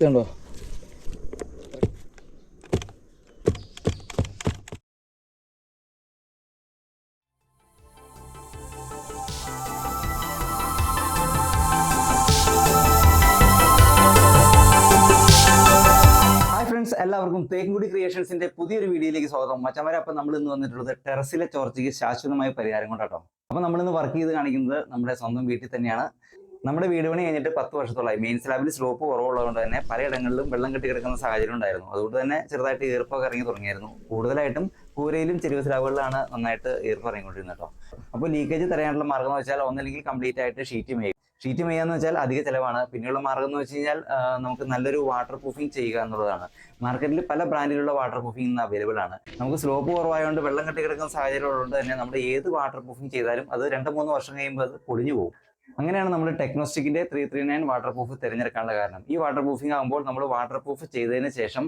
ഇതുണ്ടോ? എല്ലാവർക്കും തേക്കുംകുടി ക്രിയേഷൻസിന്റെ പുതിയൊരു വീഡിയോയിലേക്ക് സ്വാഗതം. മച്ചമാരെ അപ്പം നമ്മൾ ഇന്ന് വന്നിട്ടുള്ളത് ടെറസിലെ ചോർച്ചയ്ക്ക് ശാശ്വതമായ പരിഹാരം കൊണ്ടാട്ടോ. നമ്മൾ ഇന്ന് വർക്ക് ചെയ്ത് കാണിക്കുന്നത് നമ്മുടെ സ്വന്തം വീട്ടിൽ തന്നെയാണ്. നമ്മുടെ വീട് പണി കഴിഞ്ഞിട്ട് പത്ത് വർഷത്തോളമായി. മെയിൻ സ്ലാബിൽ സ്ലോപ്പ് കുറവുള്ളതുകൊണ്ട് തന്നെ പലയിടങ്ങളിലും വെള്ളം കെട്ടി കിടക്കുന്ന സാഹചര്യം ഉണ്ടായിരുന്നു. അതുകൊണ്ട് തന്നെ ചെറുതായിട്ട് ഈർപ്പൊക്കെ ഇറങ്ങി തുടങ്ങിയായിരുന്നു. കൂടുതലായിട്ടും കൂരയിലും ചെരുവ് സ്ലാബുകളിലാണ് നന്നായിട്ട് ഈർപ്പ് ഇറങ്ങിക്കൊണ്ടിരുന്നത് കേട്ടോ. അപ്പോൾ ലീക്കേജ് തടയാനുള്ള മാർഗം എന്ന് വെച്ചാൽ ഒന്നല്ലെങ്കിൽ കംപ്ലീറ്റ് ആയിട്ട് ഷീറ്റ് മേയും ഷീറ്റ് ചെയ്യാന്ന് വെച്ചാൽ അധിക ചിലവാണ്. പിന്നെയുള്ള മാർഗം എന്ന് വെച്ച് കഴിഞ്ഞാൽ നമുക്ക് നല്ലൊരു വാട്ടർ പ്രൂഫിങ് ചെയ്യുക എന്നുള്ളതാണ്. മാർക്കറ്റിൽ പല ബ്രാൻഡിലുള്ള വാട്ടർ പ്രൂഫിംഗ് ഇന്ന് അവൈലബിൾ ആണ്. നമുക്ക് സ്ലോപ്പ് കുറവായതുകൊണ്ട് വെള്ളം കെട്ടി കിടക്കുന്ന സാഹചര്യം ഉള്ളതുകൊണ്ട് തന്നെ നമ്മൾ ഏത് വാട്ടർ പ്രൂഫിംഗ് ചെയ്താലും അത് രണ്ട് മൂന്ന് വർഷം കഴിയുമ്പോൾ അത് പൊളിഞ്ഞു പോകും. അങ്ങനെയാണ് നമ്മൾ ടെക്നോസ്റ്റിക്കിന്റെ three three nine waterproof തിരഞ്ഞെടുക്കാനുള്ള കാരണം. ഈ വാട്ടർ പ്രൂഫിംഗ് ആകുമ്പോൾ നമ്മൾ വാട്ടർ പ്രൂഫ് ചെയ്തതിന് ശേഷം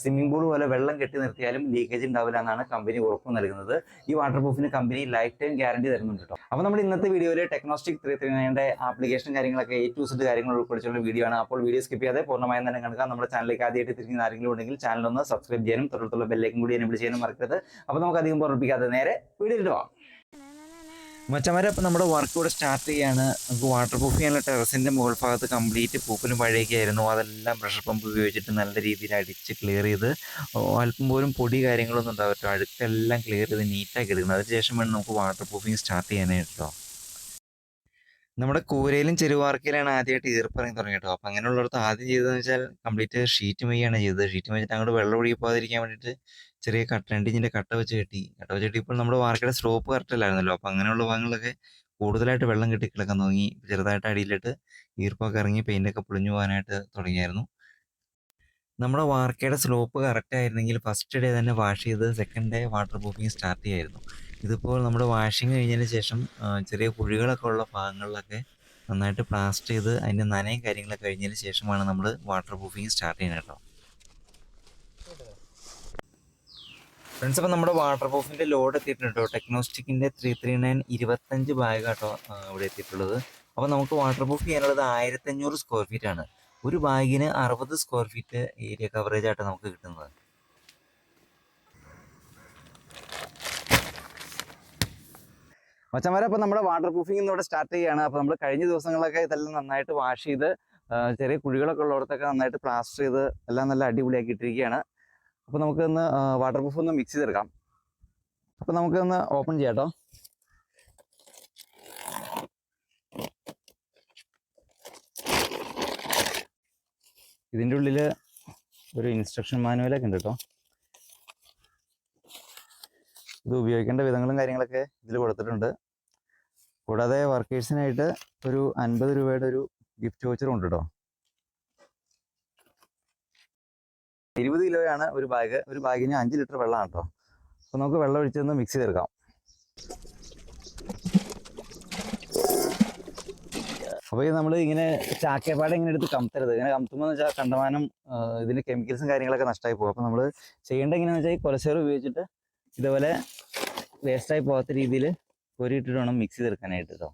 സ്വിമ്മിംഗ് പൂൾ പോലെ വെള്ളം കെട്ടി നിർത്തിയാലും ലീക്കേജ് ഉണ്ടാവില്ല എന്നാണ് കമ്പനി ഉറപ്പ് നൽകുന്നത്. ഈ വാട്ടർ പ്രൂഫിന് കമ്പനി ലൈഫ് ടൈം ഗ്യാരണ്ടി തരുന്നുണ്ട് കേട്ടോ. അപ്പോൾ നമ്മൾ ഇന്നത്തെ വീഡിയോയിൽ ടെക്നോസ്റ്റിക് ത്രീ ത്രീ നയന്റെ ആപ്ലിക്കേഷൻ കാര്യങ്ങളൊക്കെ എ ടു സെറ്റ് കാര്യങ്ങൾ ഉൾപ്പെടുത്തിയുള്ള വീഡിയോ ആണ്. അപ്പോൾ വീഡിയോ സ്കിപ്പ് ചെയ്യാതെ പൂർണമായും തന്നെ കണക്കാം നമ്മുടെ ചാനലിലേക്ക് ആദ്യമായിട്ട് തിരിഞ്ഞ ആരെങ്കിലും ഉണ്ടെങ്കിൽ ചാനൽ ഒന്ന് സബ്സ്ക്രൈബ് ചെയ്യാനും തൊട്ടടുത്തുള്ള ബെല്ലേക്കും കൂടി എനേബിൾ ചെയ്യാനും മറക്കരുത്. അപ്പോൾ നമുക്ക് അധികം പുറപ്പിക്കാതെ നേരെ വീഡിയോയിൽ പോവാം. മച്ചമാരെ അപ്പോൾ നമ്മുടെ വർക്ക് ഇവിടെ സ്റ്റാർട്ട് ചെയ്യാണ്. നമുക്ക് വാട്ടർ പ്രൂഫ് ചെയ്യാനുള്ള ടെറസിന്റെ മുകൾ ഭാഗത്ത് കംപ്ലീറ്റ് പൂപ്പലും പഴയൊക്കെയായിരുന്നു അതെല്ലാം പ്രഷർ പമ്പ് ഉപയോഗിച്ചിട്ട് നല്ല രീതിയിൽ അടിച്ച് ക്ലിയർ ചെയ്ത് അല്പം പോലും പൊടി കാര്യങ്ങളൊന്നും ഉണ്ടാവട്ടോ അഴുക്കെല്ലാം ക്ലിയർ ചെയ്ത് നീറ്റാക്കി എടുക്കുന്നത്. അതിനുശേഷം വേണം നമുക്ക് വാട്ടർ പ്രൂഫിങ് സ്റ്റാർട്ട് ചെയ്യാനായിട്ട്. നമ്മുടെ കൂരയിലും ചെരുവാർക്കയിലാണ് ആദ്യമായിട്ട് ഈർപ്പറങ്ങി തുടങ്ങി കേട്ടോ അപ്പം അങ്ങനെയുള്ളിടത്ത് ആദ്യം ചെയ്തതെന്ന് വെച്ചാൽ കംപ്ലീറ്റ് ഷീറ്റ് മെയ്യാണ് ചെയ്തത്. ഷീറ്റ് മെയ്ച്ചിട്ട് അങ്ങോട്ട് വെള്ളം ഒഴുകി പോകാതിരിക്കാൻ വേണ്ടിയിട്ട് ചെറിയ കട്ട രണ്ട് കട്ട വെച്ച് കെട്ടി. കട്ട വെച്ച് കെട്ടിയപ്പോൾ നമ്മുടെ വാർക്കയുടെ സ്ലോപ്പ് കറക്റ്റ് അല്ലായിരുന്നല്ലോ. അപ്പം അങ്ങനെയുള്ള ഭാഗങ്ങളൊക്കെ കൂടുതലായിട്ട് വെള്ളം കെട്ടി കിടക്കാൻ തുടങ്ങി. ചെറുതായിട്ട് അടിയിലിട്ട് ഈർപ്പൊക്കെ ഇറങ്ങി പെയിന്റൊക്കെ പൊളിഞ്ഞു പോകാനായിട്ട് തുടങ്ങിയായിരുന്നു. നമ്മുടെ വാർക്കയുടെ സ്ലോപ്പ് കറക്റ്റ് ആയിരുന്നെങ്കിൽ ഫസ്റ്റ് ഡേ തന്നെ വാഷ് ചെയ്ത് second day waterproofing start ചെയ്യായിരുന്നു. ഇതിപ്പോൾ നമ്മുടെ വാഷിങ് കഴിഞ്ഞതിന് ശേഷം ചെറിയ കുഴികളൊക്കെ ഉള്ള ഭാഗങ്ങളിലൊക്കെ നന്നായിട്ട് പ്ലാസ്റ്റർ ചെയ്ത് അതിന്റെ നനയും കാര്യങ്ങളൊക്കെ കഴിഞ്ഞതിന് ശേഷമാണ് നമ്മൾ വാട്ടർ പ്രൂഫിങ് സ്റ്റാർട്ട് ചെയ്യുന്നത് കേട്ടോ. ഫ്രണ്ട്സ് അപ്പം നമ്മുടെ വാട്ടർ പ്രൂഫിന്റെ ലോഡ് എത്തിയിട്ടുണ്ട് കേട്ടോ. ടെക്നോസ്റ്റിക്കിന്റെ ത്രീ ത്രീ നയൻ ഇരുപത്തഞ്ച് ബാഗ് കേട്ടോ ഇവിടെ എത്തിയിട്ടുള്ളത്. അപ്പോൾ നമുക്ക് വാട്ടർ പ്രൂഫ് ചെയ്യാനുള്ളത് ആയിരത്തഞ്ഞൂറ് സ്ക്വയർ ഫീറ്റ് ആണ്. ഒരു ബാഗിന് അറുപത് സ്ക്വയർ ഫീറ്റ് ഏരിയ കവറേജ് ആയിട്ട് നമുക്ക് കിട്ടുന്നത്. മച്ചന്മാരെ അപ്പോൾ നമ്മുടെ വാട്ടർ പ്രൂഫിംഗ് ഇന്ന് ഇവിടെ സ്റ്റാർട്ട് ചെയ്യുകയാണ്. അപ്പോൾ നമ്മൾ കഴിഞ്ഞ ദിവസങ്ങളൊക്കെ ഇതെല്ലാം നന്നായിട്ട് വാഷ് ചെയ്ത് ചെറിയ കുഴികളൊക്കെ ഉള്ളിടത്തൊക്കെ നന്നായിട്ട് പ്ലാസ്റ്റർ ചെയ്ത് എല്ലാം നല്ല അടിപൊളിയാക്കി ഇട്ടിരിക്കുകയാണ്. അപ്പോൾ നമുക്കൊന്ന് വാട്ടർ പ്രൂഫ് ഒന്ന് മിക്സ് ചെയ്തെടുക്കാം. അപ്പോൾ നമുക്കൊന്ന് ഓപ്പൺ ചെയ്യാട്ടോ ഇതിന്റെ ഉള്ളിൽ ഒരു ഇൻസ്ട്രക്ഷൻ മാനുവലൊക്കെ ഉണ്ട് കേട്ടോ ഇത് ഉപയോഗിക്കേണ്ട വിധങ്ങളും കാര്യങ്ങളൊക്കെ ഇതിൽ കൊടുത്തിട്ടുണ്ട്. കൂടാതെ വർക്കേഴ്സിനായിട്ട് ഒരു അൻപത് രൂപയുടെ ഒരു ഗിഫ്റ്റ് വോച്ചറും ഉണ്ട് കേട്ടോ ഇരുപത് കിലോയാണ് ഒരു ബാഗ് ഒരു ബാഗിന് അഞ്ച് ലിറ്റർ വെള്ളമാണ് കേട്ടോ അപ്പോൾ നമുക്ക് വെള്ളം ഒഴിച്ചൊന്ന് മിക്സ് ചെയ്തെടുക്കാം. അപ്പോൾ നമ്മൾ ഇങ്ങനെ ചാക്കേപ്പാടെ ഇങ്ങനെ എടുത്ത് കമത്തരുത്. ഇങ്ങനെ കമത്തുമ്പോൾ വെച്ചാൽ കണ്ടമാനം ഇതിന്റെ കെമിക്കൽസും കാര്യങ്ങളൊക്കെ നഷ്ടമായി പോകും. അപ്പോൾ നമ്മൾ ചെയ്യേണ്ട എങ്ങനെയാണെന്ന് വെച്ചാൽ ഈ കൊലച്ചേറ് ഉപയോഗിച്ചിട്ട് ഇതേപോലെ വേസ്റ്റായി പോകാത്ത രീതിയിൽ കോരിയിട്ടിട്ട് വേണം മിക്സ് ചെയ്തെടുക്കാനായിട്ട് കേട്ടോ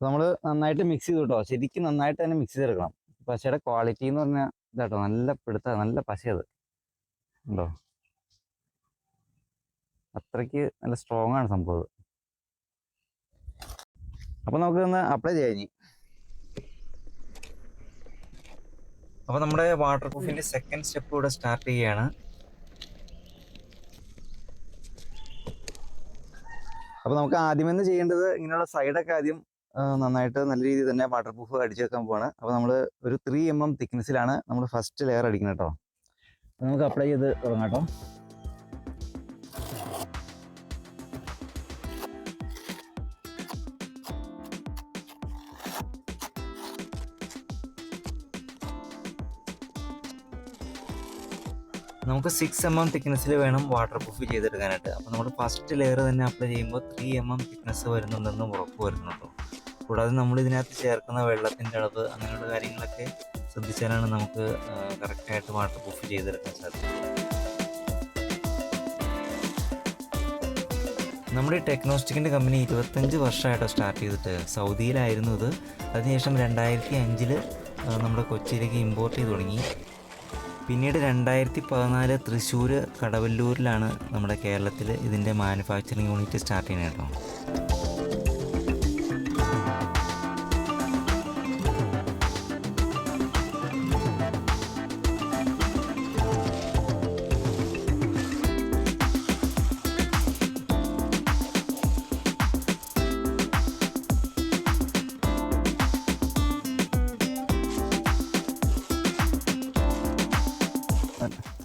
നമ്മൾ നന്നായിട്ട് മിക്സ് ചെയ്തു കേട്ടോ ശരിക്കും നന്നായിട്ട് തന്നെ മിക്സ് ചെയ്തെടുക്കണം. പശയുടെ ക്വാളിറ്റി എന്ന് പറഞ്ഞാൽ ഇതാട്ടോ നല്ല പിടുത്ത നല്ല പശയത് ഉണ്ടോ അത്രയ്ക്ക് നല്ല സ്ട്രോങ് ആണ് സംഭവം. അപ്പൊ നമുക്ക് ഒന്ന് അപ്ലൈ ചെയ്യാം ഇനി. അപ്പൊ നമ്മുടെ വാട്ടർ പ്രൂഫിന്റെ സെക്കൻഡ് സ്റ്റെപ്പ് ഇവിടെ സ്റ്റാർട്ട് ചെയ്യുകയാണ് അപ്പൊ നമുക്ക് ആദ്യം തന്നെ ചെയ്യേണ്ടത് ഇങ്ങനെയുള്ള സൈഡൊക്കെ ആദ്യം നന്നായിട്ട് നല്ല രീതിയിൽ തന്നെ വാട്ടർ പ്രൂഫ് അടിച്ചു വെക്കാൻ പോവാണ്. അപ്പോൾ നമ്മൾ ഒരു ത്രീ എം എം തിക്നെസ്സിലാണ് നമ്മൾ ഫസ്റ്റ് ലെയർ അടിക്കുന്നത് കേട്ടോ നമുക്ക് അപ്ലൈ ചെയ്ത് തുടങ്ങാം കേട്ടോ നമുക്ക് സിക്സ് എം എം തിക്നെസ്സിൽ വേണം വാട്ടർ പ്രൂഫ് ചെയ്തെടുക്കാനായിട്ട്. അപ്പോൾ നമ്മൾ ഫസ്റ്റ് ലെയർ തന്നെ അപ്ലൈ ചെയ്യുമ്പോൾ ത്രീ എം എം തിക്നെസ് വരുന്നുണ്ടെന്ന് ഉറപ്പ് വരുന്നുണ്ടോ കൂടാതെ നമ്മൾ ഇതിനകത്ത് ചേർക്കുന്ന വെള്ളത്തിന്റെ അളവ് അങ്ങനെയുള്ള കാര്യങ്ങളൊക്കെ ശ്രദ്ധിച്ചാലാണ് നമുക്ക് കറക്റ്റായിട്ട് വാട്ടർ പ്രൂഫ് ചെയ്തെടുക്കാൻ സാധിക്കുന്നത് നമ്മുടെ ടെക്നോസ്റ്റിക്കിന്റെ കമ്പനി ഇരുപത്തഞ്ച് വർഷമായിട്ടോ സ്റ്റാർട്ട് ചെയ്തിട്ട് സൗദിയിലായിരുന്നു ഇത്. അതിനുശേഷം രണ്ടായിരത്തി അഞ്ചിൽ നമ്മുടെ കൊച്ചിയിലേക്ക് ഇമ്പോർട്ട് ചെയ്ത് തുടങ്ങി. പിന്നീട് രണ്ടായിരത്തി പതിനാല് തൃശ്ശൂർ കടവല്ലൂരിലാണ് നമ്മുടെ കേരളത്തിൽ ഇതിന്റെ മാനുഫാക്ചറിങ് യൂണിറ്റ് സ്റ്റാർട്ട് ചെയ്യുന്നത് കേട്ടോ.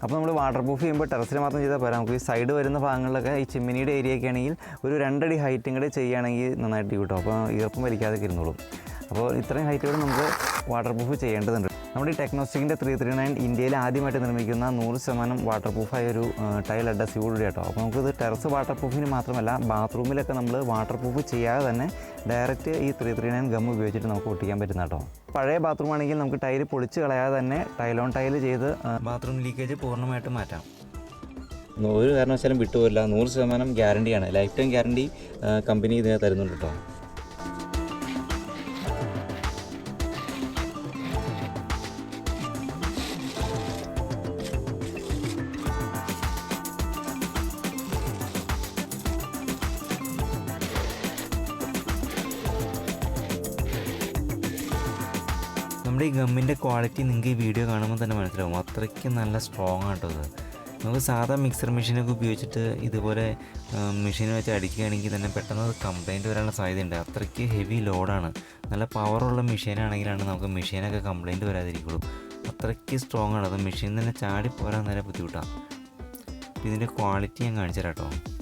അപ്പോൾ നമ്മൾ വാട്ടർ പ്രൂഫ് ചെയ്യുമ്പോൾ ടെറസിൽ മാത്രം ചെയ്താൽ പോരാ? നമുക്ക് ഈ സൈഡ് വരുന്ന ഭാഗങ്ങളിലൊക്കെ ഈ ചിമ്മിനിയുടെ ഏരിയ ഒക്കെ ആണെങ്കിൽ ഒരു രണ്ടടി ഹൈറ്റും കൂടെ ചെയ്യുകയാണെങ്കിൽ നന്നായിട്ട് കിട്ടും അപ്പോൾ ഈർപ്പം വലിക്കാതെ ഇരുന്നോളും. അപ്പോൾ ഇത്രയും ഹൈറ്റോടെ നമുക്ക് വാട്ടർ പ്രൂഫ് ചെയ്യേണ്ടതുണ്ട് നമ്മുടെ ഈ ടെക്നോസ്റ്റിക്കിന്റെ ത്രീ ത്രീ നയൻ ഇന്ത്യയിൽ ആദ്യമായിട്ട് നിർമ്മിക്കുന്ന നൂറ് ശതമാനം വാട്ടർ പ്രൂഫായ ഒരു ടൈൽ അഡ്രസ്സീവ് കൂടി കേട്ടോ അപ്പോൾ നമുക്കിത് ടെറസ് വാട്ടർ പ്രൂഫിന് മാത്രമല്ല ബാത്റൂമിലൊക്കെ നമ്മൾ വാട്ടർ പ്രൂഫ് ചെയ്യാതെ തന്നെ ഡയറക്റ്റ് ഈ ത്രീ ത്രീ നയൻ ഗം ഉപയോഗിച്ചിട്ട് നമുക്ക് ഒട്ടിക്കാൻ പറ്റുന്ന കേട്ടോ. പഴയ ബാത്റൂം ആണെങ്കിൽ നമുക്ക് ടൈൽ പൊളിച്ച് കളയാതെ തന്നെ ടൈലോൺ ടൈൽ ചെയ്ത് ബാത്റൂം ലീക്കേജ് പൂർണമായിട്ട് മാറ്റാം. ഒരു കാരണവശാലും വിട്ടുപോയില്ല നൂറ് ശതമാനം ഗ്യാരണ്ടിയാണ് ലൈഫ് ടൈം ഗ്യാരണ്ടി കമ്പനി ഇതിനെ തരുന്നുണ്ട് കേട്ടോ. നമ്മുടെ ഈ ഗമ്മിന്റെ ക്വാളിറ്റി നിങ്ങൾക്ക് ഈ വീഡിയോ കാണുമ്പോൾ തന്നെ മനസ്സിലാവും. അത്രയ്ക്ക് നല്ല സ്ട്രോങ് ആട്ടോ ഇത് നമുക്ക് സാധാ മിക്സർ മെഷീനൊക്കെ ഉപയോഗിച്ചിട്ട് ഇതുപോലെ മെഷീൻ വെച്ച് അടിക്കുകയാണെങ്കിൽ തന്നെ പെട്ടെന്ന് അത് കംപ്ലൈന്റ് വരാനുള്ള സാധ്യതയുണ്ട്. അത്രയ്ക്ക് ഹെവി ലോഡാണ് നല്ല പവറുള്ള മെഷീനാണെങ്കിലാണ് നമുക്ക് മെഷീനൊക്കെ കംപ്ലൈന്റ് വരാതിരിക്കുള്ളൂ. അത്രയ്ക്ക് സ്ട്രോങ് ആണ്. അത് മെഷീൻ തന്നെ ചാടി പോരാൻ നേരെ ബുദ്ധിമുട്ടാണ് ഇതിന്റെ ക്വാളിറ്റി ഞാൻ കാണിച്ചു തരാം കേട്ടോ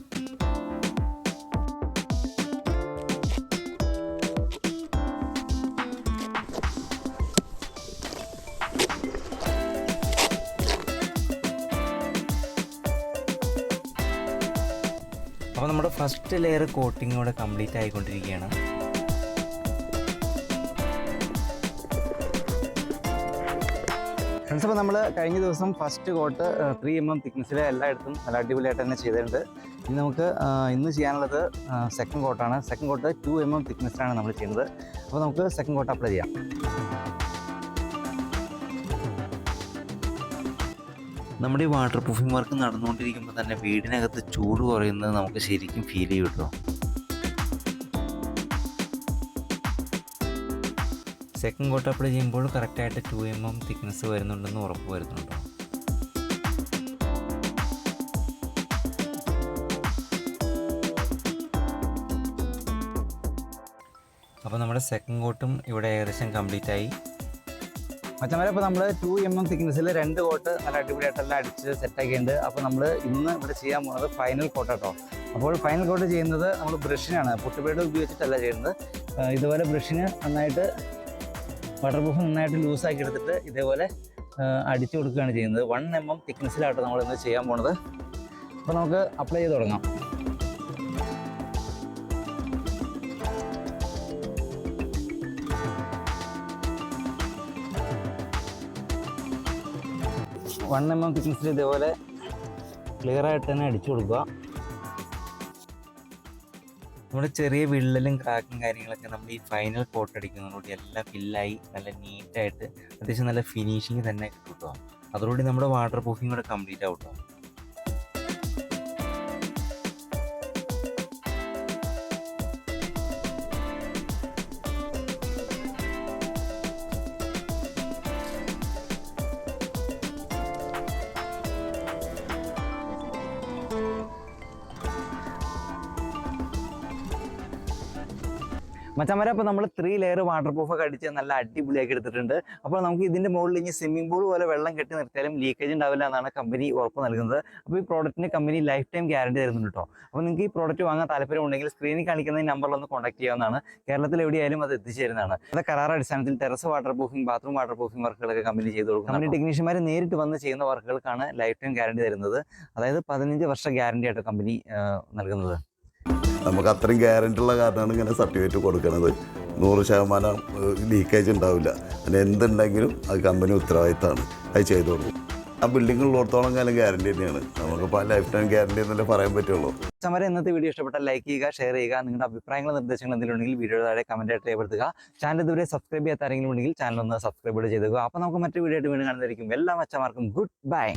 ഫസ്റ്റ് ലെയർ കോട്ടിംഗ് ഇവിടെ കംപ്ലീറ്റ് ആയിക്കൊണ്ടിരിക്കുകയാണ്. ഫ്രണ്ട്സ് അപ്പോൾ നമ്മൾ കഴിഞ്ഞ ദിവസം first coat three M M തിക്നെസ്സിൽ എല്ലായിടത്തും നല്ല അടിപൊളിയായിട്ട് തന്നെ ചെയ്തിട്ടുണ്ട്. ഇനി നമുക്ക് ഇന്ന് ചെയ്യാനുള്ളത് second കോട്ടാണ് second coat two M M തിക്നെസ്സിലാണ് നമ്മൾ ചെയ്യുന്നത്. അപ്പോൾ നമുക്ക് സെക്കൻഡ് കോട്ട് അപ്ലൈ ചെയ്യാം. നമ്മുടെ ഈ വാട്ടർ പ്രൂഫിംഗ് വർക്ക് നടന്നുകൊണ്ടിരിക്കുമ്പോൾ തന്നെ വീടിനകത്ത് ചൂട് കുറയുന്നത് നമുക്ക് ശരിക്കും ഫീൽ ചെയ്യും കേട്ടോ സെക്കൻഡ് കോട്ട് അപ്ലൈ ചെയ്യുമ്പോൾ കറക്റ്റായിട്ട് ടു എം എം തിക്നെസ് വരുന്നുണ്ടെന്ന് ഉറപ്പ് വരുന്നുണ്ടോ? അപ്പോൾ നമ്മുടെ സെക്കൻഡ് കോട്ടും ഇവിടെ ഏകദേശം കംപ്ലീറ്റ് ആയി. മച്ചന്മാരെ ഇപ്പോൾ നമ്മൾ ടു എം എം തിക്നെസ്സിൽ രണ്ട് കോട്ട് നല്ല അടിപൊളിയായിട്ടെല്ലാം അടിച്ച് സെറ്റാക്കിയിട്ടുണ്ട്. അപ്പോൾ നമ്മൾ ഇന്ന് ഇവിടെ ചെയ്യാൻ പോകുന്നത് ഫൈനൽ കോട്ട് കേട്ടോ അപ്പോൾ ഫൈനൽ കോട്ട് ചെയ്യുന്നത് നമ്മൾ ബ്രഷിനാണ്. പൊട്ടുപേട് ഉപയോഗിച്ചിട്ടല്ല ചെയ്യുന്നത്. ഇതുപോലെ ബ്രഷിന് നന്നായിട്ട് വാട്ടർ പ്രൂഫ് നന്നായിട്ട് ലൂസാക്കി എടുത്തിട്ട് ഇതേപോലെ അടിച്ചു കൊടുക്കുകയാണ് ചെയ്യുന്നത്. വൺ എം എം തിക്നെസ്സിലാട്ടോ നമ്മൾ ഇന്ന് ചെയ്യാൻ പോണത്. അപ്പോൾ നമുക്ക് അപ്ലൈ ചെയ്ത് തുടങ്ങാം. വൺ എം എം തിക്നെസ്സിൽ ഇതേപോലെ ക്ലിയർ ആയിട്ട് തന്നെ അടിച്ചു കൊടുക്കുക. നമ്മുടെ ചെറിയ വിള്ളലും ക്രാക്കും കാര്യങ്ങളൊക്കെ നമ്മൾ ഈ ഫൈനൽ കോട്ട് അടിക്കുന്നതോടുകൂടി എല്ലാം ഫില്ലായി നല്ല നീറ്റായിട്ട് അത്യാവശ്യം നല്ല ഫിനിഷിങ് തന്നെ കേട്ടോ അതോടുകൂടി നമ്മുടെ വാട്ടർ പ്രൂഫിങ് കൂടെ കംപ്ലീറ്റ് ആവും മച്ചാമര അപ്പോൾ നമ്മൾ ത്രീ ലെയർ വാട്ടർ പ്രൂഫ് ഒക്കെ അടിച്ച് നല്ല അടിപൊളിയാക്കി എടുത്തിട്ടുണ്ട്. അപ്പോൾ നമുക്ക് ഇതിന്റെ മുകളിൽ ഇനി സ്വിമ്മിംഗ് പൂൾ പോലെ വെള്ളം കെട്ടി നിർത്തിയാലും ലീക്കേജ് ഉണ്ടാവില്ല എന്നാണ് കമ്പനി ഉറപ്പ് നൽകുന്നത്. അപ്പോൾ ഈ പ്രോഡക്റ്റിന് കമ്പനി ലൈഫ് ടൈം ഗ്യാരണ്ടി തരുന്നുണ്ട് കേട്ടോ അപ്പോൾ നിങ്ങൾക്ക് ഈ പ്രോഡക്റ്റ് വാങ്ങാൻ താല്പര്യം ഉണ്ടെങ്കിൽ സ്ക്രീനിൽ കാണിക്കുന്ന നമ്പറിൽ ഒന്ന് കോൺടാക്ട് ചെയ്യാവുന്നതാണ്. കേരളത്തിൽ എവിടെയായാലും അത് എത്തിച്ചേരുന്നതാണ്. അത് കരാർ അടിസ്ഥാനത്തിൽ terrace waterproofing bathroom waterproofing വർക്കുകളൊക്കെ കമ്പനി ചെയ്തു കൊടുക്കും. നമ്മുടെ ടെക്നീഷ്യന്മാർ നേരിട്ട് വന്ന് ചെയ്യുന്ന വർക്കുകൾക്കാണ് ലൈഫ് ടൈം ഗ്യാരണ്ടി തരുന്നത്. അതായത് പതിനഞ്ച് വർഷ ഗ്യാരണ്ടി ആയിട്ട് കമ്പനി നൽകുന്നത്. നമുക്ക് അത്രയും ഗ്യാരണ്ടി ഉള്ള കാരണമാണ് ഇങ്ങനെ സർട്ടിഫിക്കറ്റ് കൊടുക്കുന്നത് നൂറ് ശതമാനം ലീക്കേജ് ഉണ്ടാവില്ല. അതിന് എന്തുണ്ടെങ്കിലും അത് കമ്പനി ഉത്തരവാദിത്തമാണ്. അത് ചെയ്തു കൊടുക്കും. ആ ബിൽഡിംഗ് ഉള്ളിടത്തോളം കാലം ഗ്യാരണ്ടി തന്നെയാണ്. നമുക്കിപ്പോൾ ലൈഫ് ടൈം ഗ്യാരണ്ടി എന്നല്ലേ പറയാൻ പറ്റുള്ളൂ. മച്ചന്മാരെ ഇന്നത്തെ വീഡിയോ ഇഷ്ടപ്പെട്ടാൽ ലൈക്ക് ചെയ്യുക ഷെയർ ചെയ്യുക നിങ്ങളുടെ അഭിപ്രായങ്ങൾ നിർദ്ദേശങ്ങൾ എന്തെങ്കിലും ഉണ്ടെങ്കിൽ വീഡിയോ താഴെ കമന്റ് ആയിട്ട് രേഖപ്പെടുത്തുക. ചാനൽ ഇതുവരെ സബ്സ്ക്രൈബ് ചെയ്യാത്ത ആരെങ്കിലും ഉണ്ടെങ്കിൽ ചാനൽ ഒന്ന് സബ്സ്ക്രൈബ് ചെയ്തുക അപ്പോൾ നമുക്ക് മറ്റൊരു വീഡിയോ ആയിട്ട് വീണ്ടും കാണുന്നതായിരിക്കും. എല്ലാ മച്ചമാർക്കും ഗുഡ് ബൈ